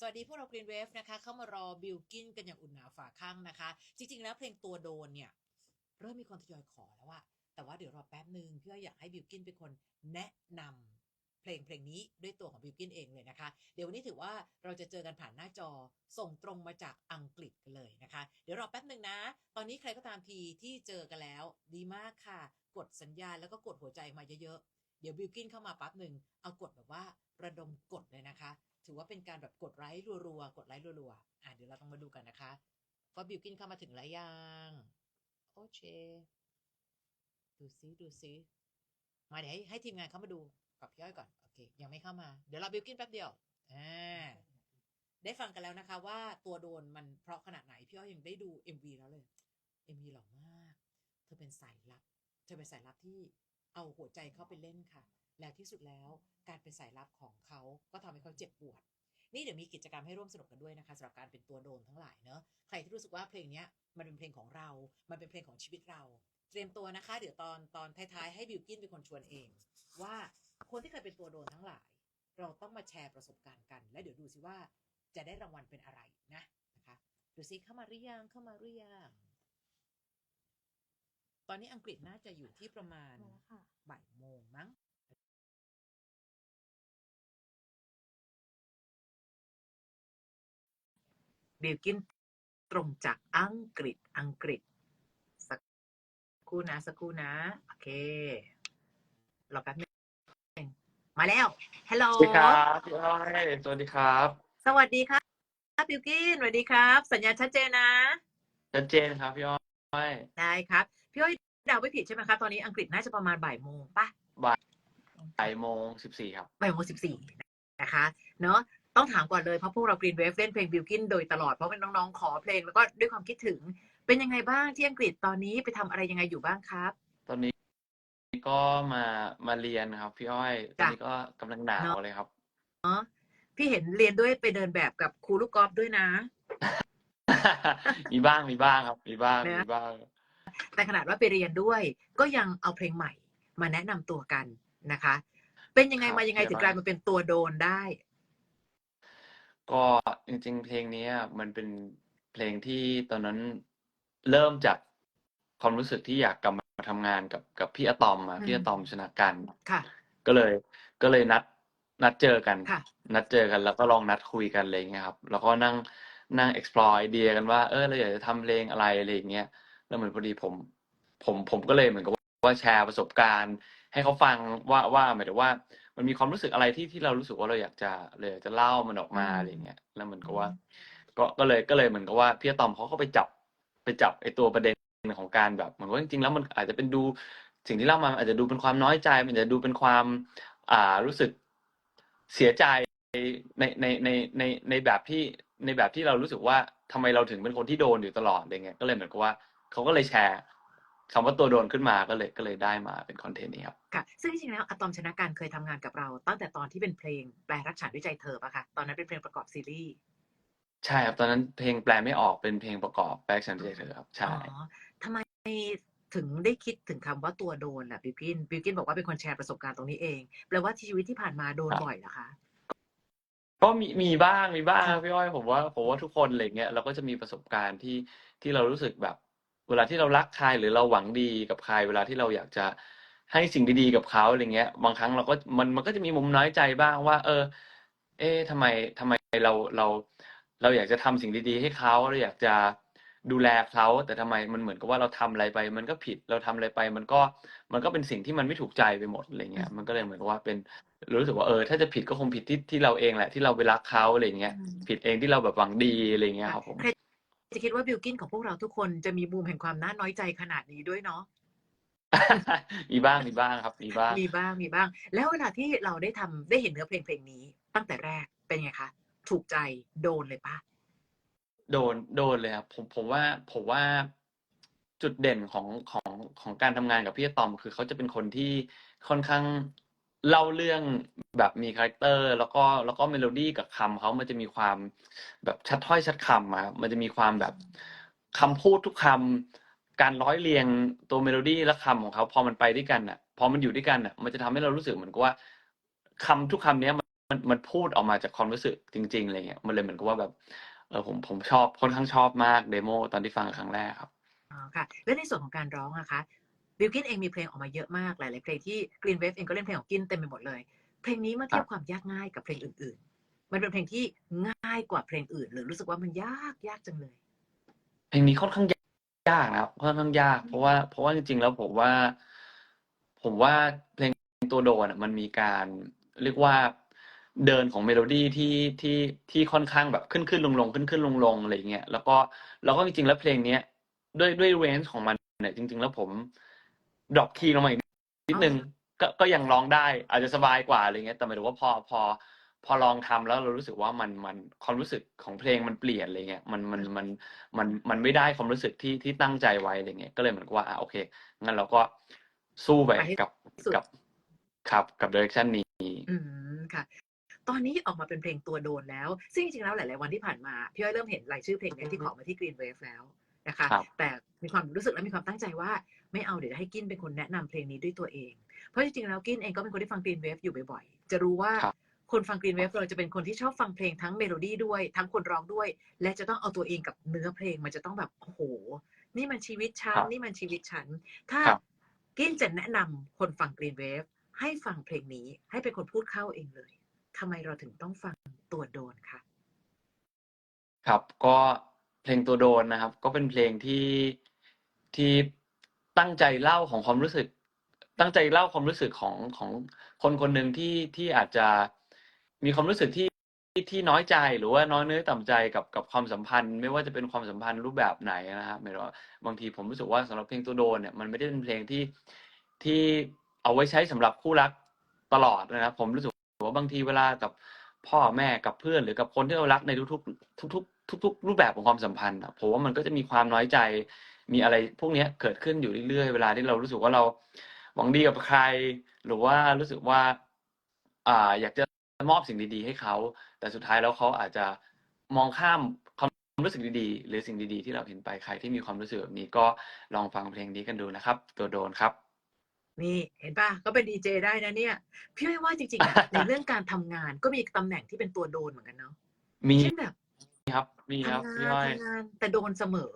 สวัสดีพวกเรา Green Wave นะคะ เข้ามารอบิลกินกันอย่างอุ่นหนาฝาข้างนะคะ จริง ๆ แล้วเพลงตัวโดนเนี่ย เริ่มมีคนทยอยขอแล้วอะแต่ว่าเดี๋ยวรอแป๊บหนึ่งพี่ออยากให้บิลกินเป็นคนแนะนำเพลงเพลงนี้ด้วยตัวของบิลกินเองเลยนะคะ เดี๋ยววันนี้ถือว่าเราจะเจอกันผ่านหน้าจอส่งตรงมาจากอังกฤษกันเลยนะคะ เดี๋ยวรอแป๊บหนึ่งนะ ตอนนี้ใครก็ตามทีที่เจอกันแล้ว ดีมากค่ะ กดสัญญาณแล้วก็กดหัวใจมาเยอะๆเดี๋ยวบิลกินเข้ามาปั๊บหนึ่งเอากดแบบว่าระดมกดเลยนะคะ ถือว่าเป็นการแบบกดไลค์รัวๆ กดไลค์รัวๆ อะเดี๋ยวเราต้องมาดูกันนะคะว่าบิลกินเข้ามาถึงแล้วยัง โอเค ดูซิดูซิ มาเดี๋ยวให้ให้ทีมงานเข้ามาดูกับพี่อ้อยก่อน โอเค ยังไม่เข้ามา เดี๋ยวเราบิลกินแป๊บเดียว อ่า ได้ฟังกันแล้วนะคะ ว่าตัวโดนมันเพราะขนาดไหน พี่อ้อยยังได้ดู MV แล้วเลย MV หล่อมาก เธอเป็นสายลับ เธอเป็นสายลับที่เอาหัวใจเข้าไปเล่นค่ะ แล้วที่สุดแล้วการเป็นสายลับของเขาก็ทำให้เขาเจ็บปวด นี่เดี๋ยวมีกิจกรรมให้ร่วมสนุกกันด้วยนะคะสำหรับการเป็นตัวโดนทั้งหลายเนอะใครที่รู้สึกว่าเพลงเนี้ยมันเป็นเพลงของเรา มันเป็นเพลงของชีวิตเรา เตรียมตัวนะคะ เดี๋ยวตอนตอนท้ายๆให้บิวกินเป็นคนชวนเอง ว่าคนที่เคยเป็นตัวโดนทั้งหลาย เราต้องมาแชร์ประสบการณ์กัน และเดี๋ยวดูสิว่าจะได้รางวัลเป็นอะไรนะนะคะดูสิเข้ามาหรือยังเข้ามาหรือยังตอนนี้อังกฤษน่าจะอยู่ที่ประมาณมาแล้วค่ะบ่ายโมงมั้ง บิลกินตรงจากอังกฤษอังกฤษ สักครู่นะ สักครู่นะ โอเครอแป๊บนึงมาแล้วฮัลโหลสวัสดีครับพี่อ้อยสวัสดีครับ สวัสดีครับบิลกินสวัสดีครับ สัญญาณชัดเจนนะชัดเจนครับพี่อ้อยได้ครับพี่อ้อยเดาไม่ผิดใช่ไหมครับตอนนี้อังกฤษน่าจะประมาณบ่ายโมงป่ะบ่ายโมงสิบสี่ครับบ่ายโมงสิบสี่นะคะ เนอะ ต้องถามก่อนเลยเพราะพวกเรา Green Wave เล่นเพลงบิลกินโดยตลอดเพราะเป็นน้องๆขอเพลงแล้วก็ด้วยความคิดถึง เป็นยังไงบ้างที่อังกฤษตอนนี้ไปทำอะไรยังไงอยู่บ้างครับ ตอนนี้ก็มามาเรียนครับ พี่อ้อยตอนนี้ก็กำลังหนาวเลยครับพี่เห็นเรียนด้วยไปเดินแบบกับครูลูกกอล์ฟด้วยนะ มีบ้างมีบ้างครับ มีบ้างนะมีบ้าง แต่ขนาดว่าไปเรียนด้วย ก็ยังเอาเพลงใหม่ มาแนะนำตัวกันนะคะ เป็นยังไงครับมายังไงเดี๋ยวถึงกลายมาเป็นตัวโดนได้ ก็จริง ๆ เพลงนี้มันเป็นเพลงที่ตอนนั้นเริ่มจากความรู้สึกที่อยากกลับมาทำงานกับกับพี่อะตอมอะอืมพี่อะตอมชนะกันค่ะ ก็เลยก็เลยนัดนัดเจอกันค่ะนัดเจอกัน แล้วก็ลองนัดคุยกันอะไรอย่างเงี้ยครับ แล้วก็นั่งนั่ง explore ไอเดียกันว่าเออเราอยากจะทำเพลงอะไรอะไรอย่างเงี้ยแล้วเหมือนพอดีผม ผมผมก็เลยเหมือนกับว่าแชร์ประสบการณ์ ให้เขาฟังว่าว่าหมายถึงว่า มันมีความรู้สึกอะไรที่ที่เรารู้สึกว่าเราอยากจะเลยอยากจะเล่ามันออกมาอืมอะไรอย่างเงี้ยแล้วเหมือนกับว่า ก็ก็เลยก็เลยเหมือนกับว่าพี่อะตอมเขาก็ไปจับไปจับไอตัวประเด็นของการแบบเหมือนว่าจริงๆแล้วมันอาจจะเป็นดูสิ่งที่เล่ามาอาจจะดูเป็นความน้อยใจ มันจะดูเป็นความ อ่ารู้สึกเสียใจในในในในในแบบที่ในแบบที่เรารู้สึกว่าทำไมเราถึงเป็นคนที่โดนอยู่ตลอดอะไรเงี้ยก็เลยเหมือนกับว่าเขาก็เลยแชร์ คำว่าตัวโดนขึ้นมาก็เลยก็เลยได้มาเป็นคอนเทนต์นี้ครับค่ะซึ่งจริงๆแล้วอะตอมชนะการเคยทำงานกับเรา ตั้งแต่ตอนที่เป็นเพลงแปลรักฉันด้วยใจเธอปะคะตอนนั้นเป็นเพลงประกอบซีรีส์ใช่ครับตอนนั้นเพลงแปลไม่ออกเป็นเพลงประกอบแบ็กชันเจเธอครับใช่อ๋อทำไมถึงได้คิดถึงคำว่าตัวโดนล่ะบิวกินบิวกินบอกว่าเป็นคนแชร์ประสบการณ์ตรงนี้เองแปลว่าชีวิตที่ผ่านมาโดนบ่อยเหรอคะก็มีมีบ้างมีบ้างค่ะพี่อ้อยผมว่าผมว่าทุกคนอะไรเงี้ยเราก็จะมีประสบการณ์ที่ที่เรารู้สึกแบบ เวลาที่เรารักใครหรือเราหวังดีกับใคร เวลาที่เราอยากจะให้สิ่งดีๆกับเขาอะไรเงี้ย บางครั้งเราก็มันมันก็จะมีมุมน้อยใจบ้างว่า เออ เอ๊ะทำไมทำไมเราเรา เราอยากจะทำสิ่งดีๆ ให้เขาเราอยากจะดูแลเขาแต่ทำไมมันเหมือนกับว่าเราทำอะไรไป มันก็ผิดเราทำอะไรไป มันก็มันก็เป็นสิ่งที่มันไม่ถูกใจไปหมดอะไรเงี้ยมันก็เลยเหมือนกับว่าเป็นรู้สึกว่าเออ ถ้าจะผิดก็คงผิดที่ที่เราเองแหละที่เราไปรักเขาอะไรเงี้ยอืมผิดเองที่เราแบบหวังดีอะไรเงี้ยครับผมใคร จะคิดว่าบิวกินของพวกเราทุกคนจะมีมุมแห่งความน่าน้อยใจขนาดนี้ด้วยเนาะมีบ้างมีบ้างครับ มีบ้างมีบ้างมีบ้าง แล้วเวลาที่เราได้ทำได้เห็นเนื้อเพลงเพลงนี้ ตั้งแต่แรกเป็นไงคะถูกใจโดนเลยปะโดนโดนเลยครับผมผมว่าผมว่าจุดเด่นของของของการทำงานกับพี่อะตอม คือเขาจะเป็นคนที่ค่อนข้าง เล่าเรื่องแบบมีคาแรคเตอร์ แล้วก็แล้วก็เมโลดี้กับคำเขามันจะมีความแบบชัดถ้อยชัดคำอะมันจะมีความแบบคำพูดทุกคำการร้อยเรียงตัวเมโลดี้และคำของเขาพอมันไปด้วยกันอะพอมันอยู่ด้วยกันอะมันจะทำให้เรารู้สึกเหมือนกับว่าคำทุกคำเนี้ยมันมันพูดออกมาจากความรู้สึกจริงๆอะไรเงี้ยมันเลยเหมือนกับว่าแบบเออผมผมชอบค่อนข้างชอบมากเดโมตอนที่ฟังครั้งแรกครับอ๋อค่ะ แล้วในส่วนของการร้องอะคะ บิลกินเองมีเพลงออกมาเยอะมากหลายๆเพลงที่ Green Wave เองก็เล่นเพลงของกินเต็มไปหมดเลย เพลงนี้เมื่อคเทีรัยบบความยากง่ายกับเพลงอื่น ๆ มันเป็นเพลงที่ง่ายกว่าเพลงอื่น หรือรู้สึกว่ามันยากยากจังเลย เพลงนี้ค่อนข้างยยากนะครับค่อนข้างยากอืเพราะว่ามเพราะว่าจริง ๆ แล้วผมว่า ผมว่าเพลงตัวโดนอะมันมีการเรียกว่าเดินของเมโลดีที่ที่ที่ค่อนข้างแบบขึ้นๆลงๆขึ้นๆลงๆอะไรอย่างเงี้ยแล้วก็แล้วก็จริงๆแล้วเพลงเนี้ยด้วยด้วยเรนจ์ของมันเนี่ยจริง ๆ แล้วผม ดรอปคีย์ลงมาอีกนิอ๋ดอหนึ่งก็ก็ยังร้องได้ อาจจะสบายกว่าอะไรอย่างเงี้ย แต่หมายถึงว่าพอพอ พอลองทำแล้วเรารู้สึกว่ามันมันความรู้สึกของเพลงมันเปลี่ยนอะไรเงี้ยมันมันค่ะมันมันมันไม่ได้ความรู้สึกที่ที่ตั้งใจไว้อะไรเงี้ยก็เลยเหมือนกับว่าอาโอเคงั้นเราก็สู้ไปไปให้กับสุดกับครับกับดิเรกชันนี้อืมค่ะ ตอนนี้ออกมาเป็นเพลงตัวโดนแล้ว ซึ่งจริงๆแล้วหลาย ๆ วันที่ผ่านมา พี่อ้อยเริ่มเห็นรายชื่อเพลงเนี้ยที่ขอมาที่ Green Wave แล้วนะคะครับแต่มีความรู้สึกและมีความตั้งใจว่า ไม่เอาเดี๋ยวจะให้กินเป็นคนแนะนำเพลงนี้ด้วยตัวเอง เพราะจริงๆแล้วกินเองก็เป็นคนที่ฟัง Green Wave อยู่บ่อยๆ จะรู้ว่าครับคนฟัง Green Wave เราจะเป็นคนที่ชอบฟังเพลงทั้งเมโลดีด้วย ทั้งคนร้องด้วย และจะต้องเอาตัวเองกับเนื้อเพลงมันจะต้องแบบโอ้โฮนี่มันชีวิตฉัคนรับนี่มันชีวิตฉัน ถ้าครับกินจะแนะนำคนฟัง Green Wave ให้ฟังเพลงนี้ให้เป็นคนพูดเข้าเองเลยทำไมเราถึงต้องฟังตัวโดนคะ?ครับก็เพลงตัวโดนนะครับ ก็เป็นเพลงที่ที่ ตั้งใจเล่าของความรู้สึก ตั้งใจเล่าความรู้สึกของของคนคนหนึ่งที่ที่อาจจะมีความรู้สึกที่ที่น้อยใจหรือว่าน้อยเนื้อต่ำใจกับกับความสัมพันธ์ ไม่ว่าจะเป็นความสัมพันธ์รูปแบบไหนนะครับหมายถึงว่าบางทีผมรู้สึกว่าสำหรับเพลงตัวโดนเนี่ยมันไม่ได้เป็นเพลงที่ที่เอาไว้ใช้สำหรับคู่รักตลอดนะครับผมรู้สึกว่าบางทีเวลากับพ่อแม่กับเพื่อนหรือกับคนที่เรารักในทุกๆทุกๆทุกๆรูปแบบของความสัมพันธ์ผมว่ามันก็จะมีความน้อยใจ มีอะไรพวกเนี้ยเกิดขึ้นอยู่เรื่อยๆ เวลาที่เรารู้สึกว่าเราหวังดีกับใคร หรือว่ารู้สึกว่า อ่า อยากจะมอบสิ่งดีๆ ให้เขา แต่สุดท้ายแล้วเขาอาจจะมองข้ามความรู้สึกดีๆ หรือสิ่งดีๆ ที่เราเห็นไปใครที่มีความรู้สึกแบบนี้ก็ลองฟังเพลงนี้กันดูนะครับ ตัวโดนครับนี่เห็นเปล่าก็เป็นดีเจได้นะเนี่ย พี่อ้อยว่าจริงๆอะในเรื่องการทำงานก็มีตำแหน่งที่เป็นตัวโดนเหมือนกันเนาะมีเช่นแบบครับมีครับทำงาพี่นอ้อยทำงานแต่โดนเสมอ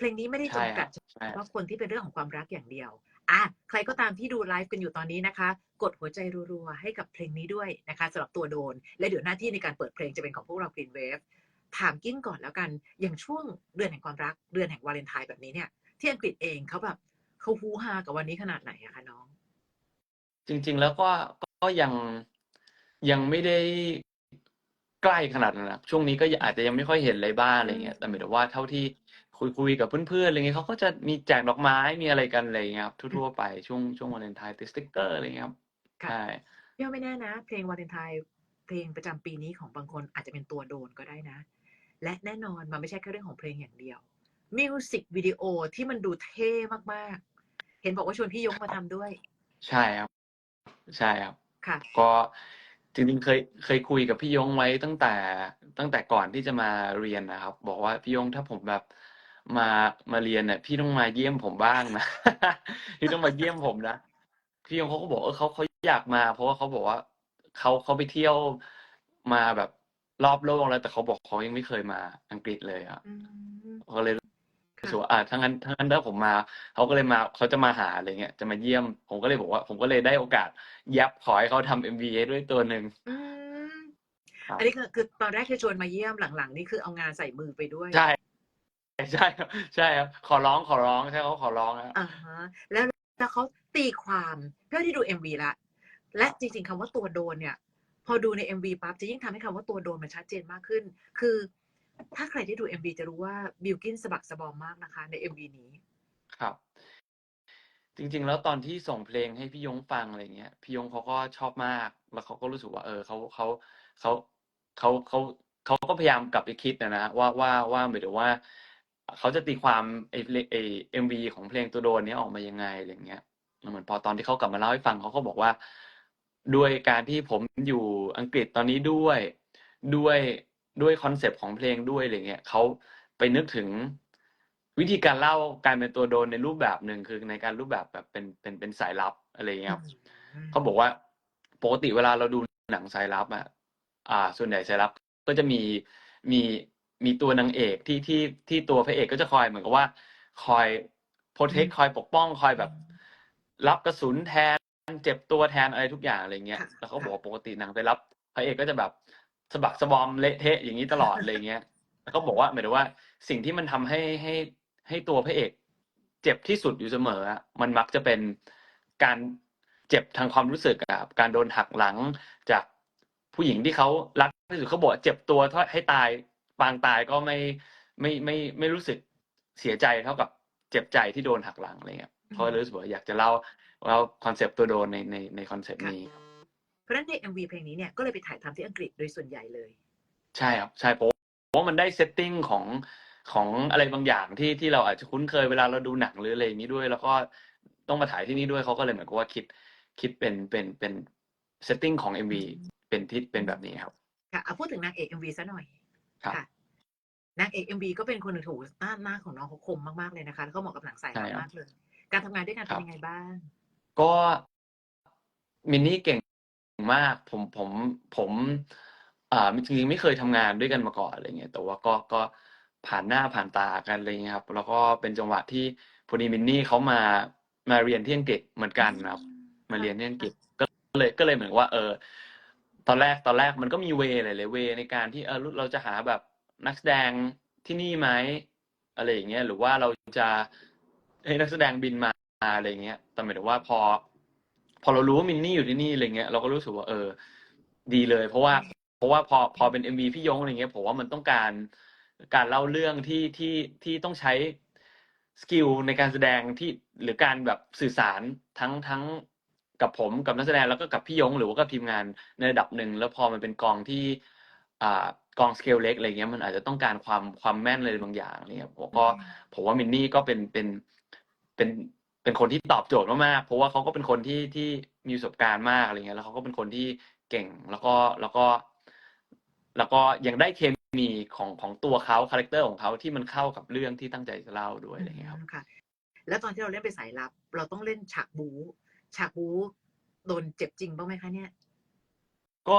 เพลงนี้ไม่ได้ใช่จำคกัรัดบเฉใช่พาะคนที่เป็นเรื่องของความรักอย่างเดียวอาใครก็ตามที่ดูไลฟ์กันอยู่ตอนนี้นะคะ กดหัวใจรัวๆ ให้กับเพลงนี้ด้วยนะคะสำหรับตัวโดน และเดี๋ยวหน้าที่ในการเปิดเพลงจะเป็นของพวกเรา Green Wave ถามกิ้นก่อนแล้วกัน อย่างช่วงเดือนแห่งความรัก เดือนแห่งวาเลนไทน์แบบนี้เนี่ย ที่อังกฤษเองเขาแบบเขาฮูฮากับวันนี้ขนาดไหนอะคะน้อง?จริง ๆ แล้วก็ก็ยังยังไม่ได้ใกล้ขนาดนั้นนะช่วงนี้ก็ยอาจจะยังไม่ค่อยเห็นอะไรบ้างอือะไรเงี้ยแต่หมายมถึงว่าเท่าที่ คุยๆกับเพื่อนๆอะไรเงี้ยเขาก็จะมีแจกดอกไม้มีอะไรกันอะไรอย่างเงี้ยครับอืมทั่วๆไปช่วงช่วงวาเลนไทน์ติดสติกเกอร์อะไรเงี้ยครับค่ะ ใช่พี่ว่าไม่แน่นะ เพลงวาเลนไทน์เพลงประจำปีนี้ของบางคนอาจจะเป็นตัวโดนก็ได้นะ และแน่นอนมันไม่ใช่แค่เรื่องของเพลงอย่างเดียวมิวสิกวิดีโอที่มันดูเท่มากๆ เห็นบอกว่าชวนพี่ยงคมารับทำด้วยใช่ครับ ใช่ครับ ค่ะ ก็จริงๆเคยเคยคุยกับพี่ยงไว้ตั้งแต่ตั้งแต่ก่อนที่จะมาเรียนนะครับ บอกว่า"พี่ยงถ้าผมแบบ มามาเรียนเนี่ยพี่ต้องมาเยี่ยมผมบ้างนะ พี่ต้องมาเยี่ยมผมนะ"พี่ยงเขาก็บอกเออเขาเขาอยากมา เพราะว่าเขาบอกว่าเขาเขาไปเที่ยวมาแบบรอบโลกแล้ว แต่เขาบอกเขายังไม่เคยมาอังกฤษเลยอะอืมเขาก็เลยรู้ค่ะสึกว่าอาถ้างั้นถ้างั้นถ้าผมมาเขาก็เลยมาเขาจะมาหาอะไรเงี้ยจะมาเยี่ยม ผมก็เลยบอกว่า ผมก็เลยได้โอกาสแย็บขอให้เขาทำ MV ให้ด้วยตัวหนึ่งอืมครัอับนนี้คือคือตอนแรกคือชวนมาเยี่ยมหลังๆ นี่คือเอางานใส่มือไปด้วยใช่ ใช่ครับใช่ครับ ขอร้องขอร้องใช้คำว่าขอร้องครับอะฮะแล้วแล้วเขาตีความพี่อ้อยได้ดู MV แล้วและจริง ๆคำว่าตัวโดนเนี่ย พอดูใน MV ปั๊บจะยิ่งทำให้คำว่าตัวโดนมันชัดเจนมากขึ้น คือ ถ้าใครที่ดู MV จะรู้ว่าบิลกินสะบักสะบอมมากนะคะ ใน MV นี้ ครับ จริง ๆ แล้วตอนที่ส่งเพลงให้พี่ยงฟังอะไรเงี้ยพี่ยงเขาก็ชอบมาก แล้วเขาก็รู้สึกว่า เออเขาเขาเขาเขาเขาเขาก็พยายามกลับไปคิดอะนะว่าว่าว่าหมายถึงว่า เขาจะตีความไอ้เพลงไอ้ MV ของเพลงตัวโดนเนี้ยออกมายังไงอะไรอย่างเงี้ยเหมือนพอตอนที่เขากลับมาเล่าให้ฟังเขาก็บอกว่า ด้วยการที่ผมอยู่อังกฤษตอนนี้ด้วยด้วยด้วยคอนเซปต์ของเพลงด้วยอะไรเงี้ยเขาไปนึกถึงวิธีการเล่าการเป็นตัวโดนในรูปแบบหนึ่งคือในการรูปแบบแบบเป็นเป็นเป็นสายลับอะไรอย่างเงี้ยครับอืมเขาบอกว่าปกติเวลาเราดูหนังสายลับอะอ่า ส่วนใหญ่สายลับก็จะมีมี มีตัวนางเอกที่ที่ที่ตัวพระเอกก็จะคอยเหมือนกับว่า คอยโปรเทคอืมคอยปกป้องคอยแบบ รับกระสุนแทนเจ็บตัวแทนอะไรทุกอย่างอะไรเงี้ยค่ะแล้วเขาบอกค่ะว่าปกติหนังไปรับ พระเอกก็จะแบบสะบักสะบอมเละเทะอย่างนี้ตลอดอะไรเงี้ย แล้วก็บอกว่าหมายถึงว่าสิ่งที่มันทำให้ให้ให้ตัวพระเอก เจ็บที่สุดอยู่เสมออะมันมักจะเป็นการเจ็บทางความรู้สึกอะครับการโดนหักหลังจากผู้หญิงที่เขารักที่สุดเขาบอกว่าเจ็บตัวเท่าให้ตาย ปางตายก็ไม่ไม่ไม่ไม่รู้สึกเสียใจเท่ากับเจ็บใจที่โดนหักหลังอะไรเงี้ยเขาก็เลยรู้สึกว่าอยากจะเล่าเล่าคอนเซปต์ตัวโดนในในในคอนเซปต์นี้ เพราะฉะนั้นใน MV เพลงนี้เนี่ยก็เลยไปถ่ายทำที่อังกฤษโดยส่วนใหญ่เลย ใช่ครับใช่เพราะเพราะว่ามันได้เซตติ้งของของอะไรบางอย่างที่ที่เราอาจจะคุ้นเคยเวลาเราดูหนังหรืออะไรอย่างนี้ด้วย แล้วก็ต้องมาถ่ายที่นี่ด้วยเขาก็เลยเหมือนกับว่าคิดคิดเป็นเป็นเป็นเซตติ้งของ MV เป็นที่เป็นแบบนี้ครับค่ะเอาพูดถึงนางเอก MV ซะหน่อย ครับค่ะนางเอก MV ก็เป็นคนหนึ่งถูกหน้าหน้าของน้องเขาคมมากๆเลยนะคะ แล้วก็เหมาะกับหนังสายใช่ลับครับมากเลย การทำงานด้วยกันครัเป็นบยังไงบ้าง ก็มินนี่เก่งมาก ผมผมผมอ่าจริงๆไม่เคยทำงานด้วยกันมาก่อนอะไรเงี้ยแต่ว่าก็ก็ผ่านหน้าผ่านตากันอะไรเงี้ยครับ แล้วก็เป็นจังหวะที่พอดีมินนี่เขามามาเรียนที่อังกฤษเหมือนกันนะครับ มาเรียนที่อังกฤษก็เลยก็เลยเหมือนว่า เออ ตอนแรกตอนแรกมันก็มีเวหลายๆเวในการที่เออเราจะหาแบบนักแสดงที่นี่ไหมอะไรอย่างเงี้ยหรือว่าเราจะให้นักแสดงบินมาอะไรอย่างเงี้ยแต่หมายถึงว่าพอ พอเรารู้ว่ามินนี่อยู่ที่นี่อะไรเงี้ยเราก็รู้สึกว่าเออ ดีเลย เพราะว่า เพราะว่าพอพอเป็นเอ็มวีพี่ยงอะไรเงี้ยผมว่ามันต้องการการเล่าเรื่องที่ที่ที่ต้องใช้สกิลในการแสดงที่หรือการแบบสื่อสารทั้งทั้ง กับผมกับนักแสดงแล้วก็กับพี่ยงหรือว่ากับทีมงานในระดับหนึ่งแล้วพอมันเป็นกองที่อ่ากองสเกลเล็กอะไรเงี้ยมันอาจจะต้องการความความแม่นอะไรบางอย่างอะไรเงี้ยผมก็ผมว่ามินนี่ก็เป็นเป็นเป็นเป็นคนที่ตอบโจทย์มากๆเพราะว่าเขาก็เป็นคนที่ที่มีประสบการณ์มากอะไรเงี้ยแล้วเขาก็เป็นคนที่เก่งแล้วก็แล้วก็ แล้วก็ยังได้เคมีของของตัวเขาคาแรคเตอร์ของเขาที่มันเข้ากับเรื่องที่ตั้งใจจะเล่าด้วยอะไรเงี้ยครับอืมค่ะ แล้วตอนที่เราเล่นเป็นสายลับ เราต้องเล่นฉากบู๊ ฉากบู๊โดนเจ็บจริงบ้างไหมคะเนี่ย ก็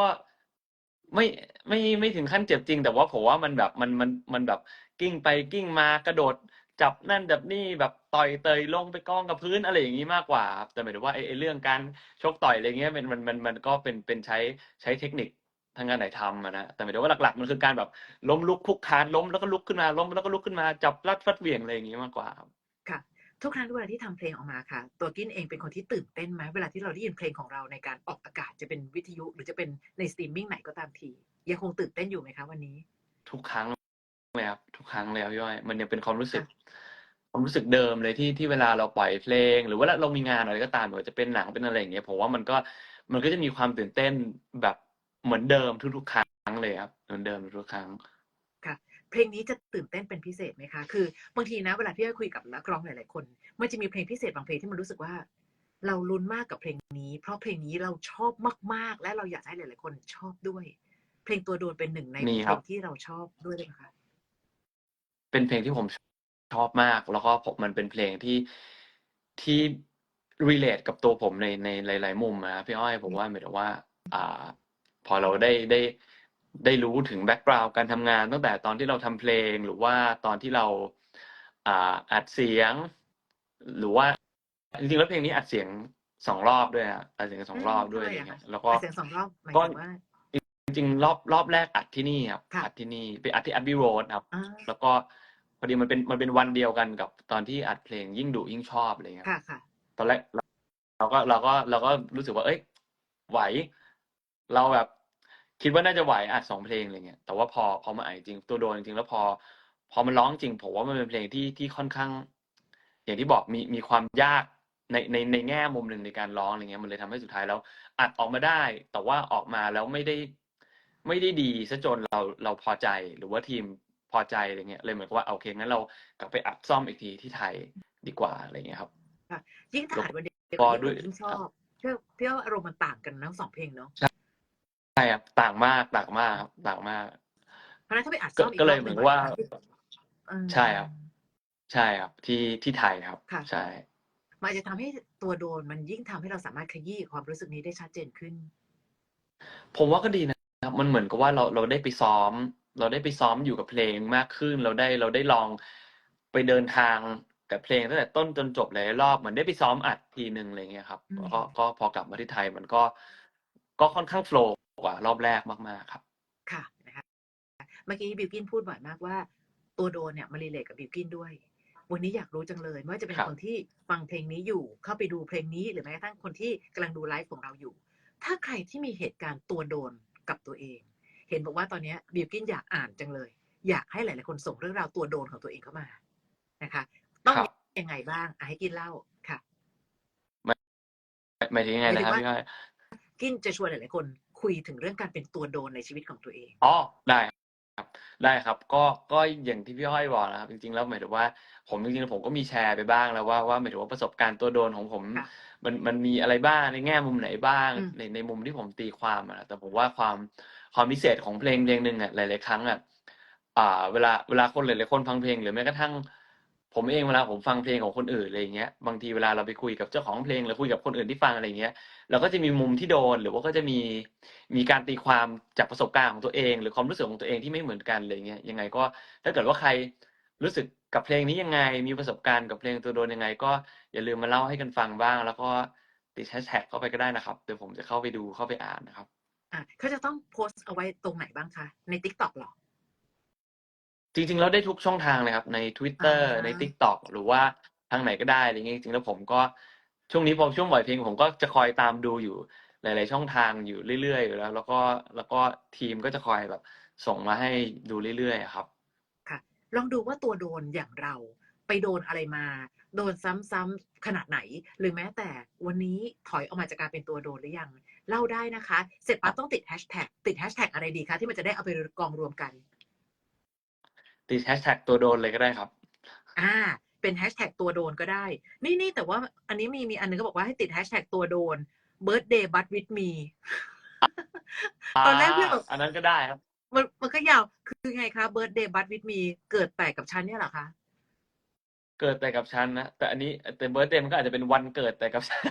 ไม่ไม่ไม่ถึงขั้นเจ็บจริง แต่ว่าผมว่ามันแบบมันมันมันแบบกิ้งไปกิ้งมากระโดดจับนั่นจับนี่แบบต่อยเตยลงไปกองกับพื้นอะไรอย่างนี้มากกว่าครับแต่หมายถึงว่าไอ้เรื่องการชกต่อยอะไรเงี้ยมันมันมันมันก็เป็นเป็นใช้ใช้เทคนิคทางการไหนทำนะแต่หมายถึงว่าหลักๆ มันคือการแบบล้มลุกคุกคานล้มแล้วก็ลุกขึ้นมาล้มแล้วก็ลุกขึ้นมาจับรัดฟัดเหวี่ยงอะไรอย่างนี้มากกว่าครับ ทุกครั้งที่เวลาที่ทำเพลงออกมาค่ะ ตัวกินเองเป็นคนที่ตื่นเต้นไหมเวลาที่เราได้ยินเพลงของเราในการออกอากาศจะเป็นวิทยุ หรือจะเป็นในสตรีมมิ่งไหนก็ตามทียังคงตื่นเต้นอยู่ไหมคะวันนี้ ทุกครั้งเลยครับทุกครั้งเลยครับพี่อ้อย มันยังเป็นความรู้สึกความรู้สึกเดิมเลยที่ที่เวลาเราปล่อยเพลง หรือว่าเรามีงานอะไรก็ตามไม่ว่าจะเป็นหนังเป็นอะไรอย่างเงี้ยผมว่ามันก็มันก็จะมีความตื่นเต้นแบบเหมือนเดิมทุกๆครั้งเลยครับเหมือนเดิมทุกๆครั้ง เพลงนี้จะตื่นเต้นเป็นพิเศษไหมคะ คือบางทีนะเวลาพี่อ้อยคุยกับนักร้องหลาย ๆ คน มันจะมีเพลงพิเศษบางเพลงที่มันรู้สึกว่า เราลุ้นมากกับเพลงนี้ เพราะเพลงนี้เราชอบมาก ๆ และเราอยากให้หลาย ๆ คนชอบด้วย เพลงตัวโดนเป็นหนึ่งในมีเพครัลบ งที่เราชอบด้วยเลยนะคะเป็นเพลงที่ผมชอบมาก แล้วก็ผมมันเป็นเพลงที่ที่ relate กับตัวผมในในหลาย ๆ มุมนะพี่อ้อยผมว่าหมายถึงว่า อ่า พอเราได้ได้ ได้รู้ถึงแบ็กกราวด์การทำงาน ตั้งแต่ตอนที่เราทำเพลง หรือว่าตอนที่เราอ่าอัดเสียง หรือว่าจริงๆแล้วเพลงนี้อัดเสียงสองรอบด้วยอะอัดเสียงสองรอบด้วยอะไรเงี้ยแล้วก็เสียงสองรอบหมายก็ถึงว่า จริงๆรอบรอบแรกอัดที่นี่ครับค่ะอัดที่นี่ไปอัดที่อัดบีโรดครับ อ่าแล้วก็พอดีมันเป็นมันเป็นวันเดียวกันกับตอนที่อัดเพลงยิ่งดุยิ่งชอบอะไรเงี้ย ค่ะค่ะ ตอนแรกเราเราก็เราก็เราก็รู้สึกว่า เอ้ยไหว เราแบบ คิดว่าน่าจะไหวอัดสองเพลงอะไรเงี้ยแต่ว่าพอพอมาอัดจริงตัวโดนจริงๆแล้วพอ พอมันร้องจริงผมว่ามันเป็นเพลงที่ที่ค่อนข้าง อย่างที่บอกมีมีความยากในในในแง่มุมหนึ่งในการร้องอะไรเงี้ยมันเลยทำให้สุดท้ายแล้วอัดออกมาได้ แต่ว่าออกมาแล้วไม่ได้ไม่ได้ดีซะจนเราเราพอใจหรือว่าทีมพอใจอะไรเงี้ยเลยเหมือนกับว่าโอเคงั้นเรากลับไปอัดซ่อมอีกทีที่ไทยดีกว่าอะไรเงี้ยครับยิ่งถ้าอัดวันเดียวก็กันด้วยยิ่งชอบเพื่อเพื่ออารมณ์มันต่างกันทั้งสองเพลงเนาะใช่ครับต่างมากต่างมากครับต่างมาก เพราะฉะนั้นถ้าไปอัดก็ซ่อมอีกก็เลยรบเหมือนงว่า เออ ใช่ครับ ใช่ครับ ที่ที่ไทยครับ ค่ะ ใช่ มันอาจจะทำให้ตัวโดนมันยิ่งทำให้เราสามารถขยี้ความรู้สึกนี้ได้ชัดเจนขึ้น ผมว่าก็ดีนะครับ มันเหมือนกับว่าเราเราได้ไปซ้อม เราได้ไปซ้อมอยู่กับเพลงมากขึ้น เราได้เราได้ลองไปเดินทางกับเพลงตั้งแต่ต้นจนจบหลายๆรอบเหมือนได้ไปซ้อมอัดทีหนึ่งอะไรเงี้ยครับอืม ก็ก็พอกลับมาที่ไทยมันก็ก็ค่อนข้างโฟล์ กว่ารอบแรกมากๆครับ ค่ะนะคะเมื่อกี้บิวกินพูดบ่อยมากว่า ตัวโดนเนี่ยมารีเลทกับบิวกินด้วย วันนี้อยากรู้จังเลยไม่ว่าจะเป็นครับคนที่ฟังเพลงนี้อยู่เข้าไปดูเพลงนี้หรือแม้กระทั่งคนที่กำลังดูไลฟ์ของเราอยู่ ถ้าใครที่มีเหตุการณ์ตัวโดนกับตัวเอง เห็นบอกว่าตอนเนี้ยบิวกินอยากอ่านจังเลย อยากให้หลาย ๆ คนส่งเรื่องราวตัวโดนของตัวเองเข้ามานะคะต้องครับยังไงบ้างอะให้กินเล่าค่ะหมายถึงยังไงนะครับหมายถึงว่าพี่อ้อยกินจะชวนหลายๆคน คุยถึงเรื่องการเป็นตัวโดนในชีวิตของตัวเอง อ๋อได้ครับได้ครับก็ก็อย่างที่พี่อ้อยบอกนะครับ จริงๆแล้วหมายถึงว่าผมจริงๆแล้วผมก็มีแชร์ไปบ้างแล้วว่าว่าหมายถึงว่าประสบการณ์ตัวโดนของผม ค่ะมันมันมีอะไรบ้างในแง่มุมไหนบ้าง อืม ในในมุมที่ผมตีความอะนะแต่ผมว่าความความพิเศษของเพลงเพลงหนึ่งอะหลายๆครั้งอะอ่าเวลาเวลาคนหลายๆคนฟังเพลงหรือแม้กระทั่ง ผมเองเวลาผมฟังเพลงของคนอื่นอะไรอย่างเงี้ยบางทีเวลาเราไปคุยกับเจ้าของเพลงหรือคุยกับคนอื่นที่ฟังอะไรอย่างเงี้ย เราก็จะมีมุมที่โดนหรือว่าก็จะมีมีการตีความจากประสบการณ์ของตัวเอง หรือความรู้สึกของตัวเองที่ไม่เหมือนกันอะไรเงี้ยยังไงก็ถ้าเกิดว่าใครรู้สึกกับเพลงนี้ยังไง มีประสบการณ์กับเพลงตัวโดนยังไง ก็อย่าลืมมาเล่าให้กันฟังบ้าง แล้วก็ติดแฮชแท็กเข้าไปก็ได้นะครับเดี๋ยวผมจะเข้าไปดูเข้าไปอ่านนะครับอะเขาจะต้องโพสต์เอาไว้ตรงไหนบ้างคะใน t ิ k t o k หรอ จริงๆแล้วได้ทุกช่องทางเลยครับ ใน Twitter อ่า ใน TikTok หรือว่าทางไหนก็ได้อะไรเงี้ยจริงๆแล้วผมก็ช่วงนี้พอช่วงปล่อยเพลงผมก็จะคอยตามดูอยู่หลาย ๆ ช่องทางอยู่เรื่อยๆอยู่แล้ว แล้วก็แล้วก็ทีมก็จะคอยแบบส่งมาให้ดูเรื่อยๆอะครับ ค่ะ ลองดูว่าตัวโดนอย่างเรา ไปโดนอะไรมา โดนซ้ำๆขนาดไหน หรือแม้แต่วันนี้ถอยออกมาจากการเป็นตัวโดนหรือยัง เล่าได้นะคะ เสร็จปั๊บต้องติดแฮชแท็กติดแฮชแท็กอะไรดีคะที่มันจะได้เอาไปกองรวมกัน ติดแฮชแท็กตัวโดนเลยก็ได้ครับ อ่า เป็นแฮชแท็กตัวโดนก็ได้ นี่นี่แต่ว่าอันนี้มีมีอันนึงก็บอกว่าให้ติดแฮชแท็กตัวโดน birthday but with me ตอนแรกเพื่อนบอกอันนั้นก็ได้ครับ มันมันก็ยาว คือไงคะ birthday but with me เกิดแต่กับฉันเนี่ยเหรอคะเกิดแต่กับฉันนะแต่อันนี้แต่เบิร์ดเดย์มันก็อาจจะเป็นวันเกิดแต่กับฉัน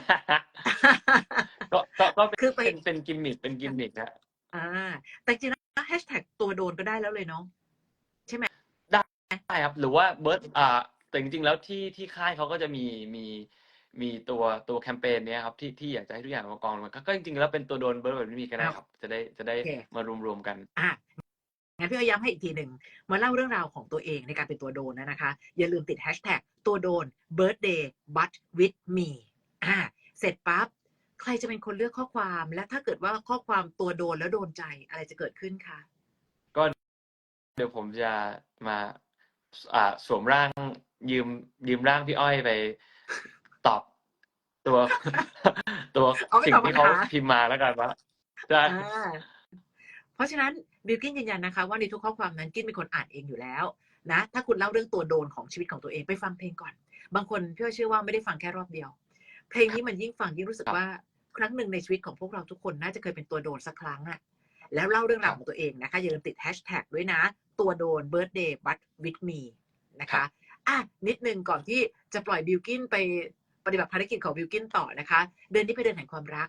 ก็ก็ก็เป็นคือไปเป็นเป็นกิมมิคเป็นกิมมิคนะอ่า แต่จริงๆแล้วแฮชแท็กตัวโดนก็ได้แล้วเลยเนาะได้ครับ หรือว่าเบิร์ดอ่า แต่จริงๆ แล้วที่ที่ค่ายเขาก็จะมีมีมีตัวตัวแคมเปญเนี้ยครับที่ที่อยากจะให้ทุกอย่างมากองรวมกันก็จริงๆ แล้วเป็นตัวโดนเบิร์ดแบบนี้มีก็ได้ครับ จะได้จะได้โอเค มารวมๆกัน อะงั้นพี่เอาย้ำให้อีกทีหนึ่งมาเล่าเรื่องราวของตัวเองในการเป็นตัวโดนนะนะคะ อย่าลืมติดแฮชแท็กตัวโดน birthday but with me อ่าเสร็จปั๊บ ใครจะเป็นคนเลือกข้อความ และถ้าเกิดว่าข้อความตัวโดนแล้วโดนใจอะไรจะเกิดขึ้นคะก็เดี๋ยวผมจะมา อ่าสวมร่างยืมยืมร่างพี่อ้อยไปตอบตัว ตัวเอาไปสิ่งตอบที่เขาปัญหา พิมพ์มาแล้วกันว่าใช่อ่าเพราะฉะนั้นบิวกินยืนยันนะคะ ว่าในทุกข้อความนั้นกินเป็นคนอ่านเองอยู่แล้วนะถ้าคุณเล่าเรื่องตัวโดนของชีวิตของตัวเองไปฟังเพลงก่อน บางคนพี่อ้อยเชื่อว่าไม่ได้ฟังแค่รอบเดียว เพลงนี้มันยิ่งฟังยิ่งรู้สึกว่าครั้งหนึ่งในชีวิตของพวกเราทุกคนน่าจะเคยเป็นตัวโดนสักครั้งอะแล้วเล่าเรื่องราวของตัวเองนะคะอย่าลืมติดแฮชแท็กด้วยนะ ตัวโดน birthday but with me นะคะอะนิดนึงก่อนที่จะปล่อยบิวกินไปปฏิบัติภารกิจของบิวกินต่อนะคะ เดือนนี้ไปนเดือนแห่งความรัก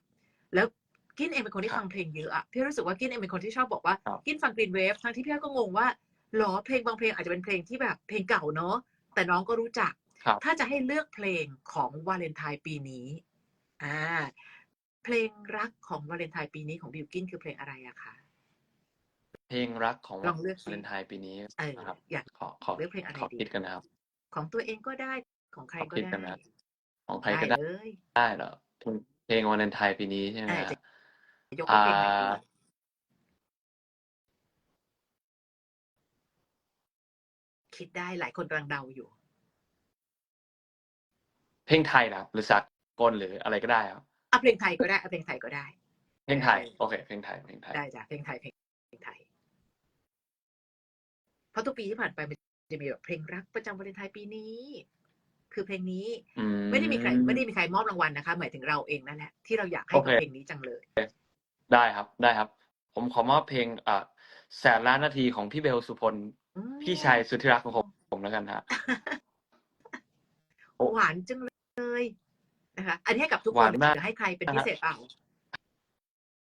แล้วกินเองเป็นคนที่ครับฟังเพลงเยอะอะพี่รู้สึกว่ากินเองเป็นคนที่ชอบบอกว่าครับกินฟังกรีนเวฟทั้งที่พี่ก็งงว่าหรอเพลงบางเพลงอาจจะเป็นเพลงที่แบบเพลงเก่าเนาะแต่น้องก็รู้จักครับถ้าจะให้เลือกเพลงของวาเลนไทน์ปีนี้อ่าเพลงรักของวาเลนไทน์ปีนี้ของบิวกินคือเพลงอะไรอะคะ เพลงรักของลองเลือกสิ วาเลนไทน์ปีนี้เออนะครับ อยาก ขอขอเลือกเพลงอะไรขอดี คิดกันนะครับของตัวเองก็ได้ของใครก็ขอคิดได้กันนะของใครได้ก็ได้เลย ได้เหรอเพลงเพลงวาเลนไทน์ปีนี้ใช่ไหมอ่าฮะจะยกให้เพลงไหนดีอ่า คิดได้หลายคนกำลังเดาอยู่ เพลงไทยนะครับหรือสากลหรืออะไรก็ได้ครับอะเพลงไทยก็ได้อะเพลงไทยก็ได้ เพลงไทย โอเค เพลงไทยเพลงไทย ได้จ้ะเพลงไทยเพลงเพลงไทย เพราะทุกปีที่ผ่านไปมันจะมีแบบเพลงรักประจำวาเลนไทน์ปีนี้ คือเพลงนี้อืไม่ได้มีใครไม่ได้มีใครมอบรางวัลนะคะ หมายถึงเราเองนั่นแหละที่เราอยากให้โอกับเคเพลงนี้จังเลย ได้ครับได้ครับ ผมขอมอบเพลงอ่าแสนล้านนาทีของพี่เบลสุพลอืมพี่ชายสุดที่รักของผมผมแล้วกันฮะโอ้หวานจังเลยนะคะ อันนี้ให้กับทุกหคนวานมากจะให้ใครเป็นพิเศษเปล่า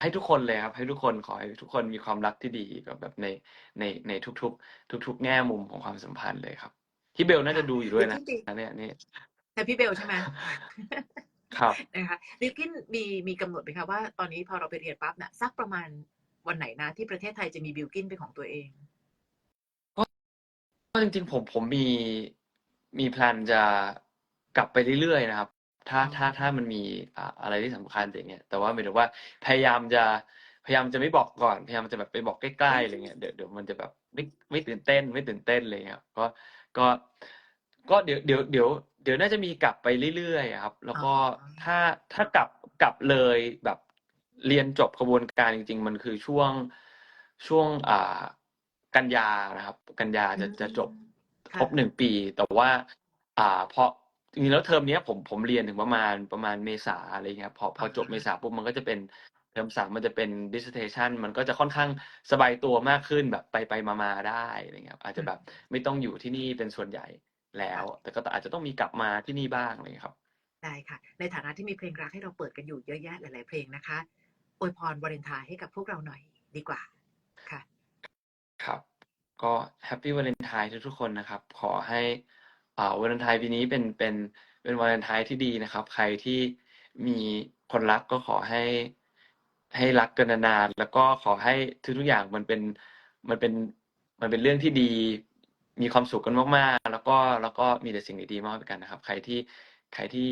ให้ทุกคนเลยครับ ให้ทุกคนขอให้ทุกคนมีความรักที่ดีกับแบบในในในทุก ๆ ทุก ๆ แง่มุมของความสัมพันธ์เลยครับที่เบลน่าจะดูอยู่ด้วยนะจริงเนี่ยนี่แต่พี่เบลใช่ไหมครับนะคะบิลกินมีมีกำหนดไหมคะว่าตอนนี้พอเราไปเรียนปั๊บเนี่ยสักประมาณวันไหนนะที่ประเทศไทยจะมีบิลกินเป็นของตัวเองก็จริงๆผมผมมีมีแพลนจะกลับไปเรื่อยๆนะครับ ถ้าอ๋อถ้าถ้ามันมีอ่าอะไรที่สำคัญอย่างเงี้ยแต่ว่าหมายถึงว่าพยายามจะพยายามจะไม่บอกก่อนพยายามจะแบบไปบอกใกล้ๆอะไรเงี้ยเดี๋ยวเดี๋ยวมันจะแบบไม่ไม่ตื่นเต้นไม่ตื่นเต้นอะไรเลยครับก็ก็ก็เดี๋ยวเดี๋ยวเดี๋ยวเดี๋ยวน่าจะมีกลับไปเรื่อยๆอะครับ แล้วก็อ๋อถ้าถ้ากลับกลับเลยแบบเรียนจบกระบวนการจริง ๆ มันคือช่วงช่วงอ่ากันยานะครับ กันยาจะจะจบคค่ะรบหนึ่งปี แต่ว่า อ่าพอ จริงๆแล้วเทอมเนี้ยผมผมเรียนถึงประมาณประมาณเมษาอะไรเงี้ยพอพอจบอ่าฮะเมษาปุ๊บมันก็จะเป็นเทอมสามมันจะเป็น dissertation มันก็จะค่อนข้างสบายตัวมากขึ้นแบบไปไปมามาได้อะไรเงี้ยอาจจะแบบไม่ต้องอยู่ที่นี่เป็นส่วนใหญ่แล้ว แต่ก็อาจจะต้องมีกลับมาที่นี่บ้างอะไรเลยครับ ได้ค่ะ ในฐานะที่มีเพลงรักให้เราเปิดกันอยู่เยอะแยะหลาย ๆ เพลงนะคะอวยพรวาเลนไทน์ให้กับพวกเราหน่อยดีกว่าค่ะ ครับ ก็แฮปปี้วาเลนไทน์ทุกๆคนนะครับ ขอให้อ่า วาเลนไทน์ปีนี้เป็นเป็นเป็นวาเลนไทน์ที่ดีนะครับ ใครที่มีคนรักก็ขอให้ ให้รักกันนานๆแล้วก็ขอให้ทุกๆอย่างมันเป็นมันเป็นมันเป็นเรื่องที่ดี มีความสุขกันมากๆ แล้วก็แล้วก็มีแต่สิ่งดีๆมากไปกันนะครับ ใครที่ใครที่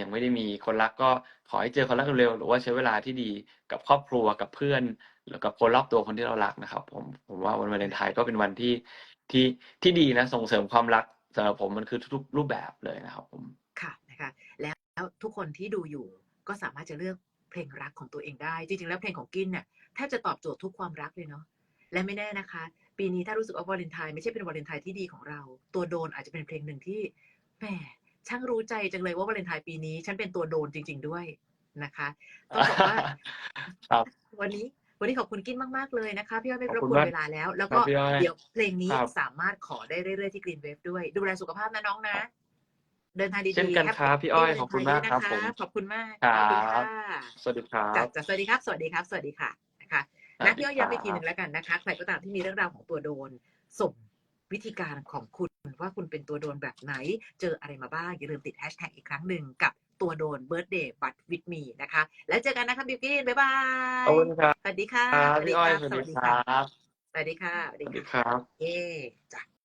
ยังไม่ได้มีคนรักก็ขอให้เจอคนรักเร็วหรือว่าใช้เวลาที่ดีกับครอบครัวกับเพื่อนหรือกับคนรอบตัวคนที่เรารักนะครับ ผมผมว่าวันวาเลนไทน์ก็เป็นวันที่ที่ที่ดีนะส่งเสริมความรัก สำหรับผมมันคือทุกๆรูปแบบเลยนะครับผมค่ะนะคะแล้วทุกคนที่ดูอยู่ก็สามารถจะเลือกเพลงรักของตัวเองได้ จริงๆ แล้วเพลงของกินเนี่ยแทบจะตอบโจทย์ทุกความรักเลยเนาะและไม่แน่นะคะ ปีนี้ถ้ารู้สึกว่าวาเลนไทน์ไม่ใช่เป็นวาเลนไทน์ที่ดีของเรา ตัวโดนอาจจะเป็นเพลงหนึ่งที่แหมช่างรู้ใจจังเลยว่าวาเลนไทน์ปีนี้ ฉันเป็นตัวโดนจริง ๆ ด้วยนะคะต้องบอกว่าครับวันนี้ วันนี้ขอบคุณกินมากๆเลยนะคะ พี่อ้อยไม่ขอบรบคุณกวนมากเวลาแล้ว แล้วครัก็บพี่อ้อยเดี๋ยวเพลงนี้ครับสามารถขอได้เรื่อยๆที่กรีนเวฟด้วย ดูแลสุขภาพนะน้องนะ เดินทางดีๆเช่นกันแฮปครับพี่อ้อยปี้ขอบคุณมากครับวาเลนไทน์ด้วยนะะผมขอบคุณมากครับขอบคุณค่ะสวัสดีครัจ้ะบจ้ะสวัสดีครับ สวัสดีครับ สวัสดีค่ะนะคะสวันะสดีพี่อ้อยครัย้ำอีกทีหบนึ่งแล้วกันนะคะใครก็ตามที่มีเรื่องราวของตัวโดนส่งวิธีการของคุณว่าคุณเป็นตัวโดนแบบไหน เจออะไรมาบ้าง อย่าลืมติดแฮชแท็กอีกครั้งหนึ่งกับ ตัวโดน birthday but with me นะคะ แล้วเจอกันนะคะบิวกินบ๊ายบายขอบคุณครับสวัสดีค่ะครับสวัสดีพี่อ้อยครับสวัสสดีวัสดีคค่ะรับสวัสดีค่ะสวัสสดีวัสดีค่ะครับเย่จ้ะ